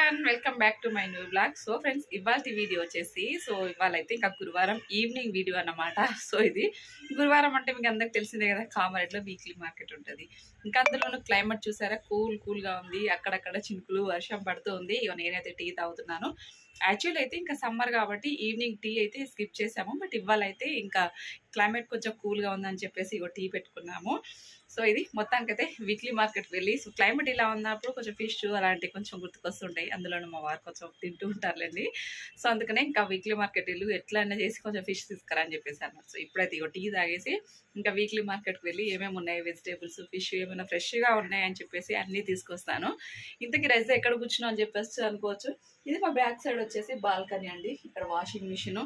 Everyone welcome back to my new blog so friends ఇవాళ video వచ్చేసి so ఇవాళ అయితే ఇంకా గురువారం ఈవినింగ్ వీడియో అన్నమాట. సో ఇది గురువారం అంటే మీకు అందరికి తెలిసిందే కదా కామారెడ్లో వీక్లీ మార్కెట్ ఉంటుంది. ఇంకా అందులోనూ క్లైమేట్ చూసారా? కూల్ కూల్గా ఉంది. అక్కడక్కడ చినుకులు వర్షం పడుతుంది ఉంది. ఇక నేనైతే టీ తాగుతున్నాను. యాక్చువల్ అయితే ఇంకా సమ్మర్ కాబట్టి ఈవినింగ్ టీ అయితే స్కిప్ చేసాము. బట్ ఇవాళ అయితే ఇంకా క్లైమేట్ కొంచెం కూల్గా ఉందని చెప్పేసి ఇగో టీ పెట్టుకున్నాము. సో ఇది మొత్తానికైతే వీక్లీ మార్కెట్కి వెళ్ళి సో క్లైమేట్ ఇలా ఉన్నప్పుడు కొంచెం ఫిష్ అలాంటివి కొంచెం గుర్తుకొస్తుంటాయి. అందులోనూ మా వారు కొంచెం తింటూ ఉంటారులేండి. సో అందుకనే ఇంకా వీక్లీ మార్కెట్ వెళ్ళి ఎట్లా అయినా చేసి కొంచెం ఫిష్ తీసుకురాని చెప్పేసి అన్నారు. సో ఇప్పుడైతే ఇక టీ తాగేసి ఇంకా వీక్లీ మార్కెట్కి వెళ్ళి ఏమేమి ఉన్నాయి? వెజిటేబుల్స్ ఫిష్ ఏమైనా ఫ్రెష్గా ఉన్నాయని చెప్పేసి అన్నీ తీసుకొస్తాను. ఇంతకీ రైస్ ఎక్కడ కూర్చున్నాం అని చెప్పేసి అనుకోవచ్చు. ఇది మా బ్యాక్ సైడ్ వచ్చేసి బాల్కనీ అండి. ఇక్కడ వాషింగ్ మిషన్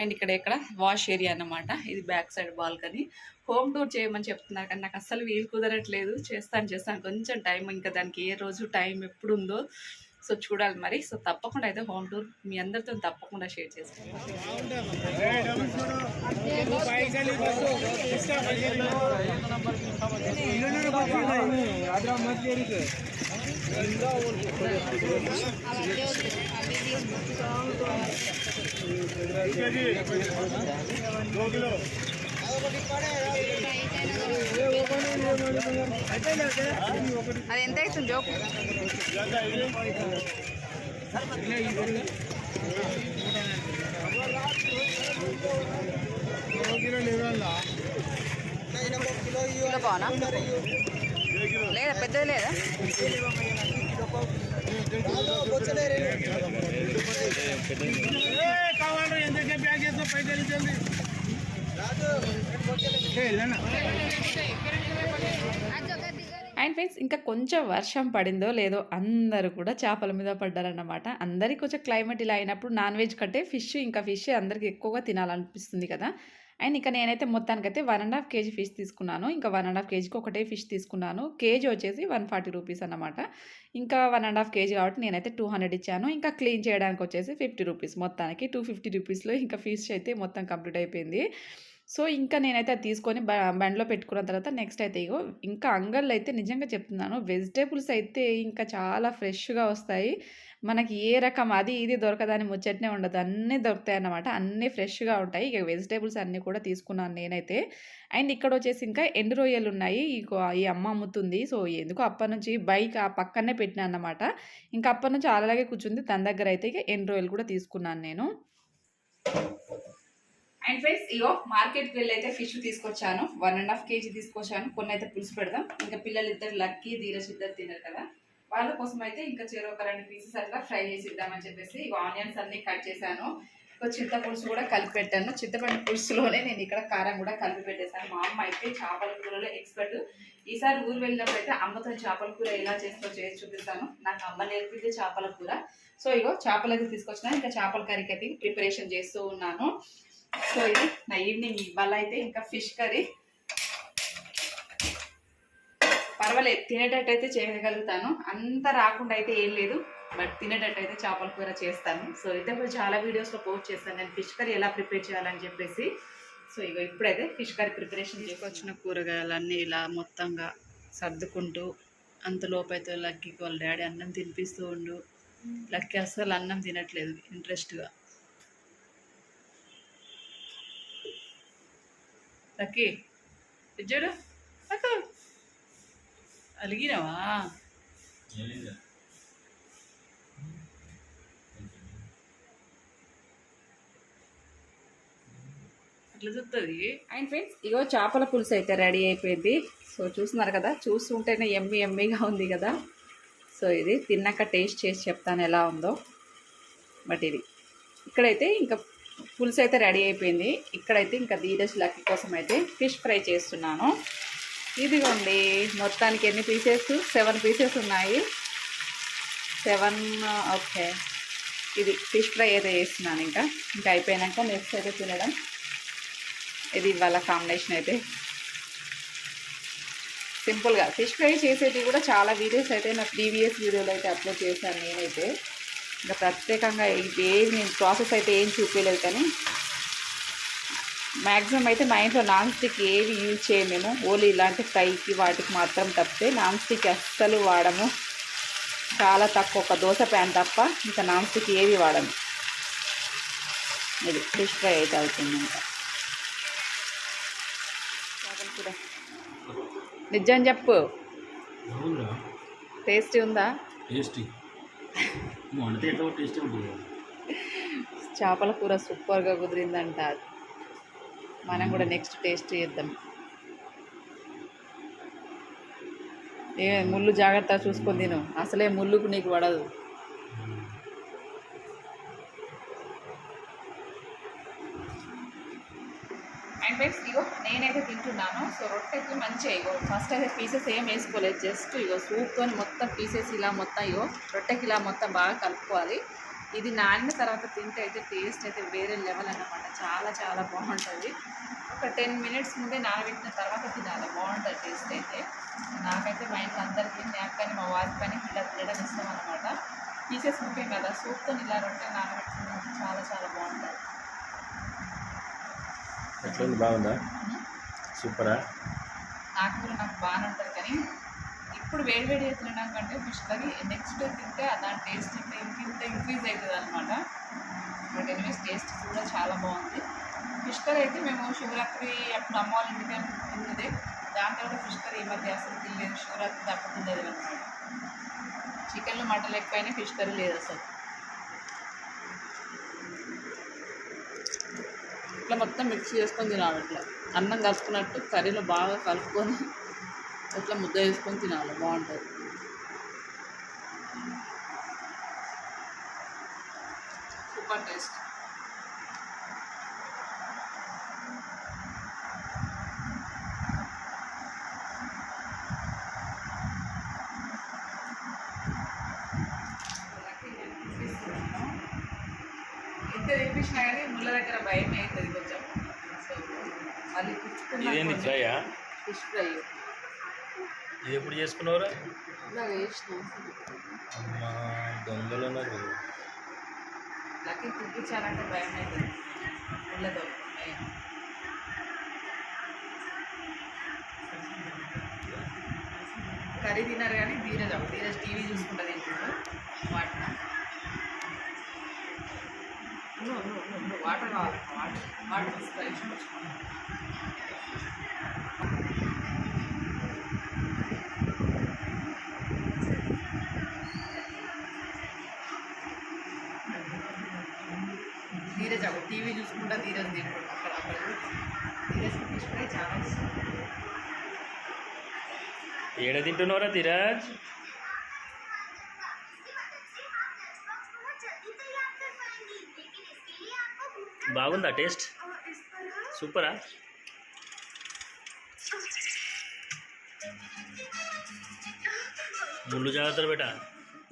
అండ్ ఇక్కడ ఇక్కడ వాష్ ఏరియా అన్నమాట. ఇది back side balcony. Home tour చేయమని చెప్తున్నారు కానీ నాకు అస్సలు వీలు కుదరట్లేదు. చేస్తాను చేస్తాను. కొంచెం టైం ఇంకా దానికి ఏ రోజు టైం ఎప్పుడు ఉందో సో చూడాలి మరి. సో తప్పకుండా అయితే హోమ్ టూర్ మీ అందరితో తప్పకుండా షేర్ చేసుకుంటాను అది ఎంత అవుతుంది జోకు? కిలో బాగునా లేదా పెద్దది లేదా? కావాలి అండ్ ఫ్రెండ్స్ ఇంకా కొంచెం వర్షం పడిందో లేదో అందరూ కూడా చేపల మీద పడ్డారన్నమాట. అందరికీ కొంచెం క్లైమేట్ ఇలా అయినప్పుడు నాన్ వెజ్ కంటే ఫిష్ ఇంకా ఫిష్ అందరికీ ఎక్కువగా తినాలనిపిస్తుంది కదా. అండ్ ఇంకా నేనైతే మొత్తానికైతే one and half KG fish తీసుకున్నాను. ఇంకా వన్ అండ్ హాఫ్ కేజీకి ఒకటే ఫిష్ తీసుకున్నాను. కేజీ వచ్చేసి వన్ ఫార్టీ రూపీస్ అన్నమాట. ఇంకా వన్ అండ్ హాఫ్ కేజీ కాబట్టి నేనైతే టూ హండ్రెడ్ ఇచ్చాను. ఇంకా క్లీన్ చేయడానికి వచ్చేసి ఫిఫ్టీ రూపీస్ మొత్తానికి. టూ ఫిఫ్టీ రూపీస్లో ఇంకా ఫిష్ అయితే మొత్తం కంప్లీట్ అయిపోయింది. సో ఇంకా నేనైతే అది తీసుకొని బ బండిలో పెట్టుకున్న తర్వాత నెక్స్ట్ అయితే ఇగో ఇంకా అంగళ్ళు అయితే నిజంగా చెప్తున్నాను. వెజిటేబుల్స్ అయితే ఇంకా చాలా ఫ్రెష్గా వస్తాయి. మనకి ఏ రకం అది ఇది దొరకదని ముచ్చటనే ఉండదు. అన్నీ దొరుకుతాయి అన్నమాట. అన్నీ ఫ్రెష్గా ఉంటాయి. ఇక వెజిటేబుల్స్ అన్నీ కూడా తీసుకున్నాను నేనైతే. అండ్ ఇక్కడ వచ్చేసి ఇంకా ఎండు రొయ్యలు ఉన్నాయి. ఇగో ఈ అమ్మ అమ్ముతుంది. సో ఎందుకో అప్పటి నుంచి బైక్ ఆ పక్కనే పెట్టినా అన్నమాట. ఇంకా అప్పటి నుంచి అలాగే కూర్చుంది. తన దగ్గర అయితే ఇక ఎండు రొయ్యలు కూడా తీసుకున్నాను నేను. అండ్ ఫ్రెండ్స్ ఇగో మార్కెట్కి వెళ్ళి అయితే ఫిష్ తీసుకొచ్చాను. వన్ అండ్ హాఫ్ కేజీ తీసుకొచ్చాను. కొన్ని అయితే పులుసు పెడదాం. ఇంకా పిల్లలు ఇద్దరు లక్కీ ధీరజ్ ఇద్దరు తినరు కదా. వాళ్ళ కోసం అయితే ఇంకా చెరో ఒక రెండు పీసెస్ అట్లా ఫ్రై చేసి ఇద్దామని చెప్పేసి ఆనియన్స్ అన్ని కట్ చేశాను. ఇంకో చింత పులుసు కూడా కలిపి పెట్టాను. చింతపండు పులుసులోనే నేను ఇక్కడ కారం కూడా కలిపి పెట్టేశాను. మా అమ్మ అయితే చేపల కూరలో ఎక్స్పర్ట్ ఈసారి ఊరు వెళ్ళినప్పుడు అయితే అమ్మతో చేపల కూర ఎలా చేస్తో చేసి చూపిస్తాను. నాకు అమ్మ నేర్పింది చేపల కూర. సో ఇగో చేపలు అయితే తీసుకొచ్చిన. ఇంకా చేపల కర్రీకి అయితే ప్రిపరేషన్ చేస్తూ ఉన్నాను. సో ఇది నా ఈవినింగ్ ఇవాళ అయితే ఇంకా ఫిష్ కర్రీ పర్వాలేదు తినేటట్టు అయితే చేయగలుగుతాను. అంత రాకుండా అయితే ఏం లేదు బట్ తినేటట్టు అయితే చేపల కూర చేస్తాను. సో అయితే ఇప్పుడు చాలా వీడియోస్లో పోస్ట్ చేస్తాను. నేను ఫిష్ కర్రీ ఎలా ప్రిపేర్ చేయాలని చెప్పేసి. సో ఇక ఇప్పుడైతే ఫిష్ కర్రీ ప్రిపరేషన్ చేసుకొచ్చిన కూరగాయలన్నీ ఇలా మొత్తంగా సర్దుకుంటూ అంత అయితే లక్కీకి వాళ్ళ డాడీ అన్నం తినిపిస్తూ ఉండు. లక్కీ అస్సలు అన్నం తినట్లేదు ఇంట్రెస్ట్గా లక్కీ ఇచ్చాడు అక్క అలిగినావా అట్లా చూస్తుంది అండ్ ఫ్రెండ్స్ ఇగో చేపల పులుసు అయితే రెడీ అయిపోయింది. సో చూస్తున్నారు కదా చూస్తుంటేనే ఎమ్మి ఎమ్మిగా ఉంది కదా. సో ఇది తిన్నాక టేస్ట్ చేసి చెప్తాను ఎలా ఉందో. బట్ ఇది. ఇక్కడైతే ఇంకా పులుసు అయితే రెడీ అయిపోయింది. ఇక్కడైతే ఇంకా దీదశ లక్కి కోసం అయితే ఫిష్ ఫ్రై చేస్తున్నాను. ఇదిగోండి మొత్తానికి ఎన్ని పీసెస్? సెవెన్ పీసెస్ ఉన్నాయి. Seven okay. ఇది ఫిష్ ఫ్రై అయితే చేస్తున్నాను ఇంకా. ఇంకా అయిపోయాక నెక్స్ట్ అయితే తినడం. ఇది ఇవాళ కాంబినేషన్ అయితే. సింపుల్గా ఫిష్ ఫ్రై చేసేది కూడా చాలా వీడియోస్ అయితే నా ప్రీవియస్ వీడియోలో అయితే అప్లోడ్ చేశాను నేనైతే. ఇంకా ప్రత్యేకంగా ఇది ఏది నేను ప్రాసెస్ అయితే ఏం చూపించలేదు కానీ మ్యాక్సిమం అయితే మా ఇంట్లో నాన్ స్టిక్ ఏవి యూజ్ చేయము మేము. ఓన్లీ ఇలాంటి ఫ్రైకి వాటికి మాత్రం తప్పితే నాన్ స్టిక్ అస్సలు వాడము. చాలా తక్కువ ఒక దోశ ప్యాన్ తప్ప ఇంకా నాన్ స్టిక్ ఏవి వాడను ఇది ఫిష్ ఫ్రై అయితే అవుతుంది ఇంకా. నిజం చెప్పు. టేస్టీ ఉందా? టేస్టీ. చేపల కూర సూపర్గా కుదిరిందంట మనం కూడా నెక్స్ట్ టేస్ట్ చేద్దాం. ఏ ముళ్ళు జాగ్రత్తగా చూసుకొని తిను. అసలే ముళ్ళుకు నీకు పడదు అండ్ ఫ్రెండ్స్ ఇగో నేనైతే తింటున్నాను సో రొట్టెకి మంచిగా ఇగో ఫస్ట్ అయితే పీసెస్ ఏం వేసుకోలేదు జస్ట్ ఇగో సూప్తో మొత్తం పీసెస్ ఇలా మొత్తం ఇగో రొట్టెకి ఇలా మొత్తం బాగా కలుపుకోవాలి. ఇది నానిన తర్వాత తింటే అయితే టేస్ట్ అయితే వేరే లెవెల్ అన్నమాట. చాలా చాలా బాగుంటుంది. ఒక టెన్ మినిట్స్ ముందే నానబెట్టిన తర్వాత తినాలి. బాగుంటుంది టేస్ట్ అయితే. నాకైతే మా ఇంట్లో అందరికీ నాకు కానీ మా వారికి కానీ ఇలా తినడం ఇష్టం అనమాట పీసెస్ ముఖ్యం కదా సూప్తో ఇలా రొట్టె నానబెట్టుకున్నాం చాలా చాలా బాగుంటుంది. ఎట్లా బాగుందా? సూపరా? నాకు నాకు బాగానే ఉంటుంది కానీ ఇప్పుడు వేడి వేడి తినడం కంటే ఫిష్ కర్రీ నెక్స్ట్ తింటే దాని టేస్ట్ ఇంకా ఇంకింత ఇంక్రీజ్ అవుతుంది అనమాట బట్ ఎనీవేస్ టేస్ట్ కూడా చాలా బాగుంది. ఫిష్ కర్రీ అయితే మేము శివరాత్రి అప్పుడు అమ్మ వాళ్ళ ఇంటికి తిన్నదే. దాని తర్వాత ఫిష్ కర్రీ ఈ మధ్య అసలు తినలేదు. శివరాత్రి తప్ప తినలేదు అనమాట చికెన్లో మటన్ ఎక్కువైనా ఫిష్ కర్రీ లేదు అసలు. ఇట్లా మొత్తం మిక్స్ చేసుకొని తినాలి ఇట్లా అన్నం కలుపుకున్నట్టు కర్రీలో బాగా కలుపుకొని ఇట్లా ముద్ద వేసుకొని తినాలి బాగుంటుంది. Super taste. ఎంత తెప్పించినా కానీ ముళ్ళ దగ్గర భయం అవుతుంది. ఇదేంది ఫ్రైయా ఫిష్ ఫ్రై. ఇది ఎప్పుడు చేసుకున్నావురా? అమ్మా దొంగలు ఉన్నారు. లక్కీ తినిపించాలంటే భయం భయం. కర్రీ తిన్నారు కానీ ధీరజ్ ధీరజ్ టీవీ చూసుకుంటా తింటున్నాడు వాటిన. వాటర్ వాటర్ తీసుకొని ధీరజ్ అక్కడ టీవీ చూసుకుంటా ధీరజ్ తింటాడు అక్కడ అక్కడ ధీరజ్ ఫిష్ చాలా ఇష్టం ఏడ తింటున్నారా ధీరజ్? బాగుందా టేస్ట్? సూపరా? ముళ్ళు జాగ్రత్తలు బేటా.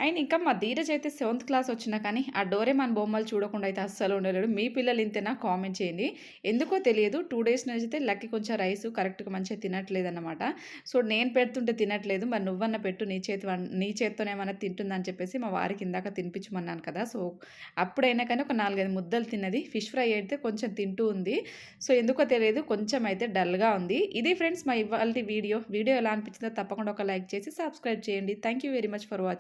అండ్ ఇంకా మా ధీరజ్ అయితే సెవెంత్ క్లాస్ వచ్చినా కానీ ఆ డోరే మన బొమ్మలు చూడకుండా అయితే అస్సలు ఉండలేడు. మీ పిల్లలు ఇంతేనా? కామెంట్ చేయండి. ఎందుకో తెలియదు టూ డేస్ నుంచి అయితే లక్కీ కొంచెం రైస్ కరెక్ట్గా మంచిగా తినట్లేదు అనమాట సో నేను పెడుతుంటే తినట్లేదు. మరి నువ్వన్న పెట్టు నీ చేతి నీ చేతితోనే ఏమైనా తింటుందని చెప్పేసి మా వారికి ఇందాక తినిపించమన్నాను కదా. సో అప్పుడైనా కానీ ఒక నాలుగైదు ముద్దలు తిన్నది. ఫిష్ ఫ్రై అయితే కొంచెం తింటూ ఉంది. సో ఎందుకో తెలియదు కొంచెం అయితే డల్గా ఉంది. ఇది ఫ్రెండ్స్ మా ఇవాళ వీడియో. వీడియో ఎలా అనిపించిందో తప్పకుండా ఒక లైక్ చేసి సబ్స్క్రైబ్ చేయండి. Thank you very much for watching